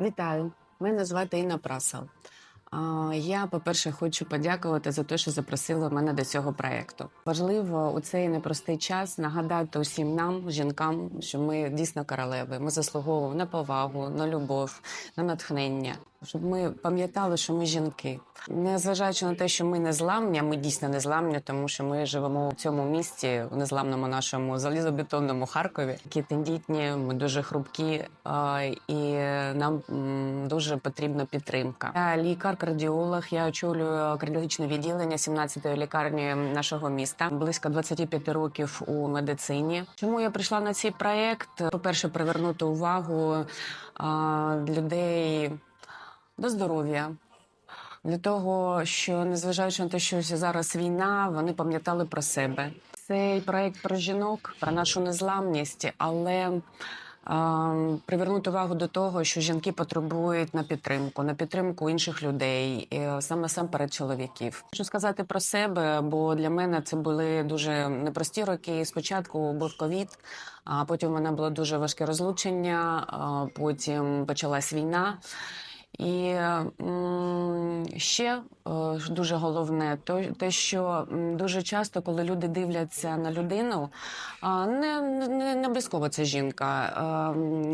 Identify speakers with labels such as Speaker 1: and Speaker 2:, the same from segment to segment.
Speaker 1: Вітаю, мене звати Інна Прасал. Я, по-перше, хочу подякувати за те, що запросили мене до цього проєкту. Важливо у цей непростий час нагадати усім нам, жінкам, що ми дійсно королеви. Ми заслуговуємо на повагу, на любов, на натхнення. Щоб ми пам'ятали, що ми жінки, незважаючи на те, що ми не зламні, а ми дійсно не зламні, тому що ми живемо в цьому місті, в незламному нашому залізобетонному Харкові. Які тендітні, ми дуже хрупкі, і нам дуже потрібна підтримка. Я лікар-кардіолог. Я очолюю кардіологічне відділення 17-ї лікарні нашого міста. Близько 25 років у медицині. Чому я прийшла на цей проект? По перше, привернути увагу людей до здоров'я. Для того, що незважаючи на те, що зараз війна, вони пам'ятали про себе. Цей проект про жінок, про нашу незламність, але а, привернути увагу до того, що жінки потребують на підтримку, на підтримку інших людей, і саме сам перед чоловіків. Хочу сказати про себе, бо для мене це були дуже непрості роки. Спочатку був ковід, а потім у мене було дуже важке розлучення. Потім почалась війна. І ще е, дуже головне, то те, що дуже часто, коли люди дивляться на людину, не, не, не обов'язково це жінка.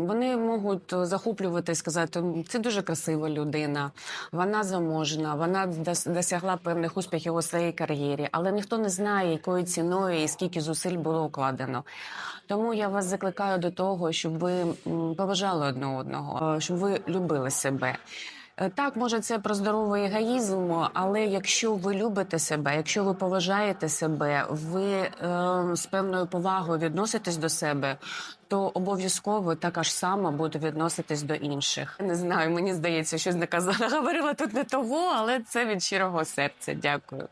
Speaker 1: Вони можуть захоплювати і сказати, це дуже красива людина, вона заможна, вона дос- досягла певних успіхів у своїй кар'єрі, але ніхто не знає, якою ціною і скільки зусиль було укладено. Тому я вас закликаю до того, щоб ви поважали одне одного, е, щоб ви любили себе. Е, Так, може, це про здоровий егоїзм, але якщо ви любите себе, якщо ви поважаєте себе, ви е, з певною повагою відноситесь до себе, то обов'язково така ж сама буде відноситись до інших. Не знаю, мені здається, щось наказала говорила тут не того, але це від щирого серця. Дякую.